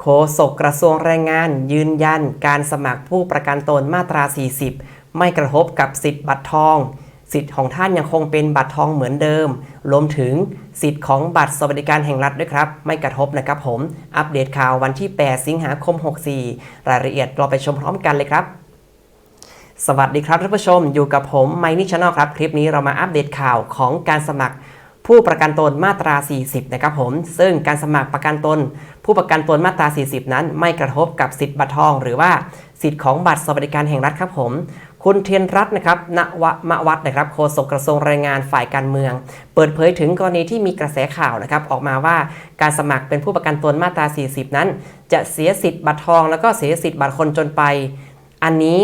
โฆษกกระทรวงแรงงาน ยืนยัน การสมัครผู้ประกันตนมาตรา 40 ไม่กระทบกับสิทธิ์บัตรทอง สิทธิ์ของท่านยังคงเป็นบัตรทองเหมือนเดิม รวมถึงสิทธิ์ของบัตรสวัสดิการแห่งรัฐด้วยครับ ไม่กระทบนะครับผม อัปเดตข่าววันที่ 8 สิงหาคม 64 รายละเอียดเราไปชมพร้อมกันเลยครับสวัสดีครับท่านผู้ชมอยู่กับผมไมนิชแนลครับ คลิปนี้เรามาอัปเดตข่าวของการสมัคร ผู้ประกันตนมาตรา 40 นะครับผม ซึ่งการสมัครประกันตน ผู้ประกันตนมาตรา 40 นั้น ไม่กระทบกับสิทธิ์บัตรทอง หรือว่าสิทธิ์ของบัตรสวัสดิการแห่งรัฐครับผม คุณเทียนรัตน์นะครับณวมวัฒน์นะครับโฆษกกระทรวงแรงงานฝ่ายการเมือง เปิดเผยถึงกรณีที่มีกระแสข่าวนะครับออกมาว่าการสมัครเป็นผู้ประกันตนมาตรา 40 นั้น จะเสียสิทธิ์บัตรทอง แล้วก็เสียสิทธิ์บัตรคนจนไป อันนี้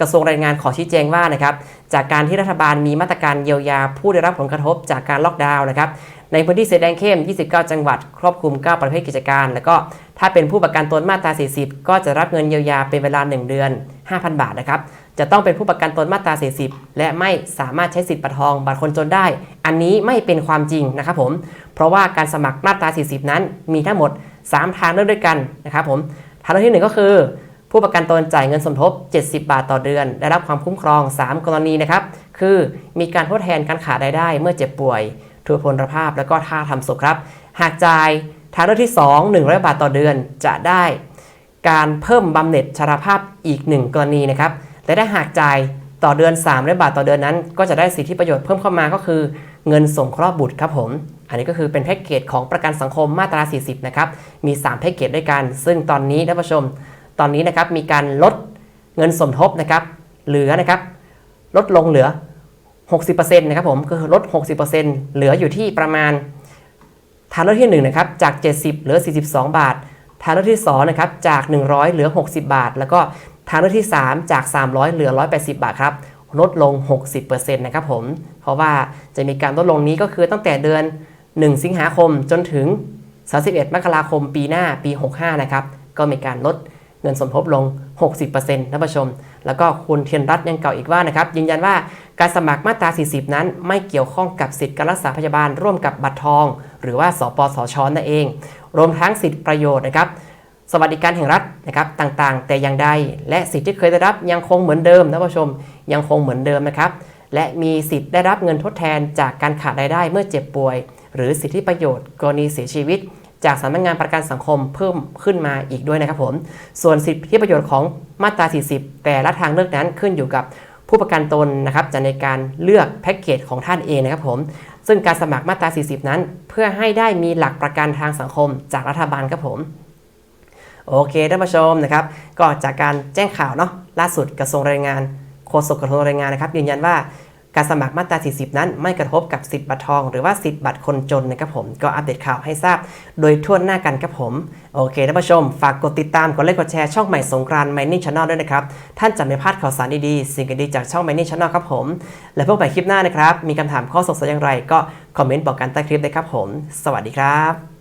กระทรวงแรงงานขอชี้แจงว่านะครับจากการที่รัฐบาลมีมาตรการเยียวยาผู้ได้รับผลกระทบจากการล็อกดาวน์นะครับในพื้นที่สีแดงเข้ม 29 จังหวัด ครอบคลุม 9 ประเภทกิจการ แล้วก็ถ้าเป็นผู้ประกันตนมาตรา 40 ก็จะรับเงินเยียวยาเป็นเวลา 1 เดือน 5,000 บาทนะครับ จะต้องเป็นผู้ประกันตนมาตรา 40 และไม่สามารถใช้สิทธิ์บัตรทองบัตรคนจนได้ อันนี้ไม่เป็นความจริงนะครับผม เพราะว่าการสมัครมาตรา 40 นั้นมีทั้งหมด 3 ทางเลือกด้วยกันนะครับผม ทางเลือกที่หนึ่งก็คือ ผู้ประกันตนจ่ายเงินสมทบ 70 บาทต่อเดือน ได้รับความคุ้มครอง 3 กรณีนะครับ คือมีการทดแทนการขาดรายได้เมื่อเจ็บป่วยทุพพลภาพ แล้วก็ท่าทำศพครับ หากจ่ายทางเลือกที่ 2 100 บาทต่อเดือนจะได้การเพิ่มบำเหน็จชราภาพอีก 1 กรณีนะครับ และถ้าหากจ่ายต่อเดือน 300 บาทต่อเดือนนั้น ก็จะได้สิทธิประโยชน์เพิ่มเข้ามาก็คือ เงินส่งคราะห์บุตรครับผม อันนี้ก็คือเป็นแพ็กเกจของประกันสังคมมาตรา 40 นะครับ มี 3 แพ็กเกจด้วยกัน ซึ่งตอนนี้ท่านผู้ชม ตอนนี้นะครับมีการลดเงินสมทบนะครับเหลือนะครับลดลงเหลือ 60%นะครับผมก็คือลด 60%เหลืออยู่ที่ประมาณทางเลือกที่1นะครับจาก 70 เหลือ 42 บาท ทางเลือกที่2นะครับจาก 100 เหลือ 60 บาท แล้วก็ทางเลือกที่ 3 จาก 300 เหลือ 180 บาทครับลดลง 60%นะครับผม เพราะว่าจะมีการลดลงนี้ก็คือตั้งแต่เดือน 1 สิงหาคมจนถึง 31 มกราคมปีหน้าปี 65 นะครับ ก็มีการลด เงินสมทบลง 60%ท่านผู้ชม แล้วก็คุณเทียนรัตน์ยังเก่าอีกว่านะครับยืนยันว่าการสมัครมาตรา 40 นั้น ไม่เกี่ยวข้องกับสิทธิการรักษาพยาบาลร่วมกับบัตรทอง หรือว่าสปสชนั่นเอง รวมทั้งสิทธิประโยชน์นะครับสวัสดิการแห่งรัฐนะครับต่างๆ แต่อย่างใด และสิทธิที่เคยได้รับยังคงเหมือนเดิมท่านผู้ชมยังคงเหมือนเดิมนะครับและมีสิทธิ์ได้รับเงินทดแทนจากการขาดรายได้เมื่อเจ็บป่วย หรือสิทธิประโยชน์กรณีเสียชีวิต จากสำนักงานประกันสังคมเพิ่มขึ้นมาอีกด้วยนะครับผม ส่วนสิทธิประโยชน์ของมาตรา 40 แต่ละทางเลือกนั้นขึ้นอยู่กับผู้ประกันตนนะครับจะในการเลือกแพ็กเกจของท่านเองนะครับผม ซึ่งการสมัครมาตรา 40 นั้น เพื่อให้ได้มีหลักประกันทางสังคมจากรัฐบาลครับผมโอเคท่านผู้ชมนะครับ ก็จากการแจ้งข่าวเนาะล่าสุดกระทรวงแรงงานโฆษกกระทรวงแรงงานนะครับยืนยันว่า การสมัครมาตรา 40 นั้นไม่กระทบกับสิทธิ์บัตรทอง หรือว่าสิทธิ์บัตรคนจนนะครับผมก็อัปเดตข่าวให้ทราบ โดยทั่วหน้ากันครับผมโอเคท่านผู้ชม ฝากกดติดตามกดไลค์กดแชร์ช่องใหม่สงกรานต์ Mining Channel ด้วยนะครับ ท่านจะไม่พลาดข่าวสารดีๆ สิ่งดีๆจากช่อง Mining Channel ครับผม และพบกันคลิปหน้านะครับ มีคำถามข้อสงสัยอย่างไรก็คอมเมนต์บอกกันใต้คลิปได้ครับผม สวัสดีครับ